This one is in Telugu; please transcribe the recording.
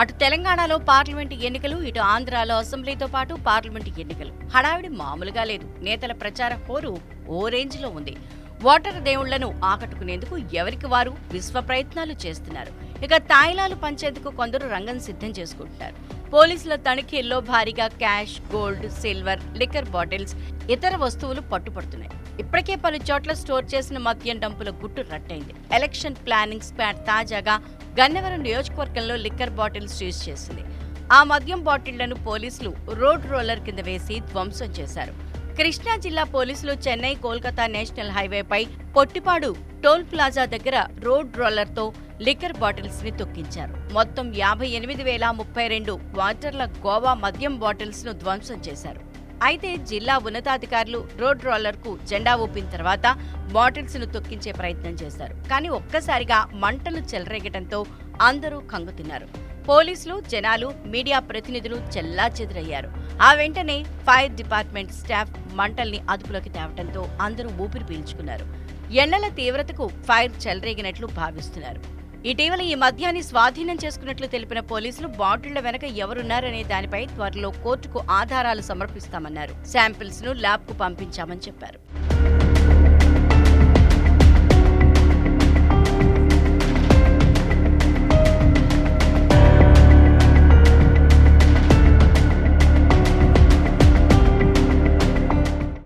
అటు తెలంగాణలో పార్లమెంటు ఎన్నికలు ఇటు ఆంధ్రాలో అసెంబ్లీతో పాటు పార్లమెంటు ఎన్నికలు. హడావిడి మామూలుగా లేదు. నేతల ప్రచార హోరు ఓ రేంజ్లో ఉంది. ఓటర్ దేవుళ్ళను ఆకట్టుకునేందుకు ఎవరికి వారు విశ్వ ప్రయత్నాలు చేస్తున్నారు? ఇక తాయిలాలు పంచేందుకు కొందరు రంగం సిద్ధం చేసుకుంటున్నారు. పోలీసుల తనిఖీల్లో భారీగా cash gold silver liquor bottles ఇతర వస్తువులు పట్టుపడుతున్నాయి. ఇప్పటికే పలు చోట్ల స్టోర్ చేసిన మద్యం డంపుల గుట్టు రట్టయింది. ఎలక్షన్ ప్లానింగ్ స్పాట్ తాజాగా గన్నవరం నియోజకవర్గంలో లిక్కర్ బాటిల్స్ సీజ్ చేసింది. ఆ మద్యం బాటిళ్ళను పోలీసులు రోడ్ రోలర్ కింద వేసి ధ్వంసం చేశారు. కృష్ణా జిల్లా పోలీసులు చెన్నై కోల్కతా నేషనల్ హైవేపై పొట్టిపాడు టోల్ ప్లాజా దగ్గర రోడ్ రోలర్తో లిక్కర్ బాటిల్స్ని తొక్కించారు. మొత్తం యాభై ఎనిమిది వేల ముప్పై రెండు వాటర్ల గోవా మద్యం బాటిల్స్ను ధ్వంసం చేశారు. అయితే జిల్లా ఉన్నతాధికారులు రోడ్ రోలర్కు జెండా ఊపిన తర్వాత బాటిల్స్ను తొక్కించే ప్రయత్నం చేశారు. కానీ ఒక్కసారిగా మంటలు చెలరేగటంతో అందరూ కంగుతిన్నారు పోలీసులు జనాలు మీడియా ప్రతినిధులు చెల్లా చెదురయ్యారు. ఆ వెంటనే ఫైర్ డిపార్ట్మెంట్ స్టాఫ్ మంటల్ని అదుపులోకి తేవటంతో అందరూ ఊపిరి పీల్చుకున్నారు. ఎండల తీవ్రతకు ఫైర్ చెలరేగినట్లు భావిస్తున్నారు. ఇటీవల ఈ మద్యాన్ని స్వాధీనం చేసుకున్నట్లు తెలిపిన పోలీసులు బాటిళ్ళ వెనక ఎవరున్నారనే దానిపై త్వరలో కోర్టుకు ఆధారాలు సమర్పిస్తామన్నారు. శాంపిల్స్ను ల్యాబ్కు పంపించామని చెప్పారు.